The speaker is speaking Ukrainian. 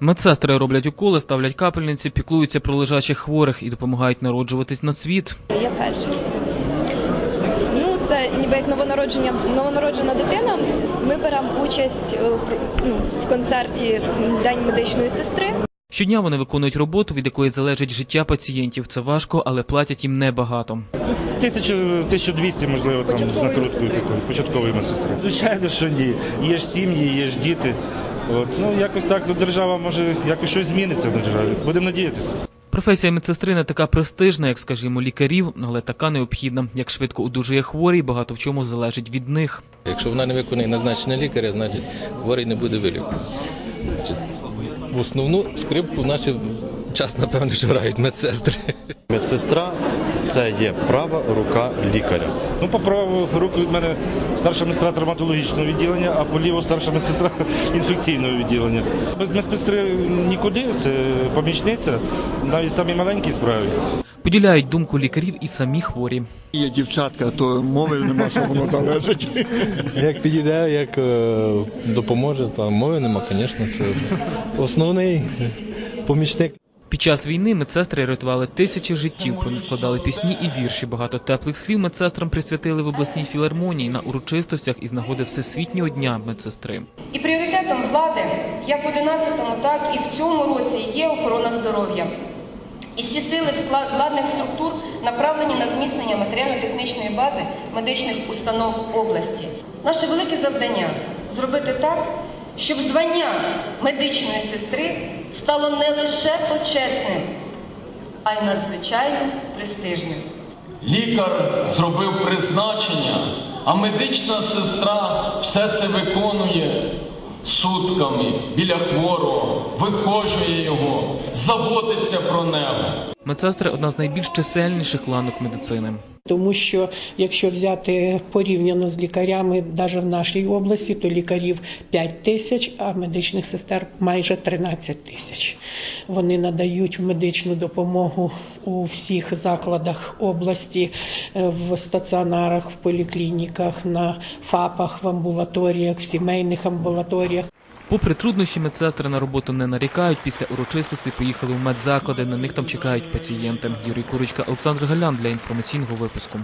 Медсестри роблять уколи, ставлять капельниці, піклуються про лежачих хворих і допомагають народжуватись на світ. Я фельдшер. Ну, це ніби як новонародження, новонароджена дитина. Ми беремо участь е, в- ну, в концерті День медичної сестри. Щодня вони виконують роботу, від якої залежить життя пацієнтів. Це важко, але платять їм небагато. Тисячу, 1200, можливо, там з Початкової накруткою медсестри. такою, початкової медсестри. Звичайно, що ні. Є ж сім'ї, є ж діти. От. Ну, якось так ну, держава може якось щось зміниться в державі. Будемо надіятися. Професія медсестри не така престижна, як, скажімо, лікарів, але така необхідна. Як швидко одужує хворий, багато в чому залежить від них. Якщо вона не виконує назначення лікаря, значить хворий не буде вилікуваний. В основну скрипку в наш час, напевно, що грають медсестри. Медсестра це є права рука лікаря. Ну, по праву руку від мене старша медсестра травматологічного відділення, а по ліву старша медсестра інфекційного відділення. Без медсестри нікуди, це помічниця, навіть самі маленькі справи. Поділяють думку лікарів і самі хворі. Є дівчатка, то мови нема, що воно залежить. Як підійде, як е, допоможе, то мови нема, звісно, це основний помічник. Під час війни медсестри рятували тисячі життів, про них складали пісні і вірші. Багато теплих слів медсестрам присвятили в обласній філармонії на урочистостях із нагоди Всесвітнього дня медсестри. І пріоритетом влади, як в 11-му, так і в цьому році є охорона здоров'я. І всі сили владних структур направлені на зміцнення матеріально-технічної бази медичних установ області. Наше велике завдання зробити так, щоб звання медичної сестри стало не лише почесним, а й надзвичайно престижним. Лікар зробив призначення, а медична сестра все це виконує сутками біля хворого, вихожує його, заботиться про нього. Медсестри одна з найбільш чисельніших ланок медицини. Тому що якщо взяти порівняно з лікарями, навіть в нашій області, то лікарів 5 тисяч, а медичних сестер майже 13 тисяч. Вони надають медичну допомогу у всіх закладах області, е, в стаціонарах, в поліклініках, на ФАПах, в амбулаторіях, в сімейних амбулаторіях. Попри труднощі, медсестри на роботу не нарікають. Після урочистості поїхали в медзаклади. На них там чекають пацієнти. Юрій Курочка, Олександр Галян для інформаційного випуску.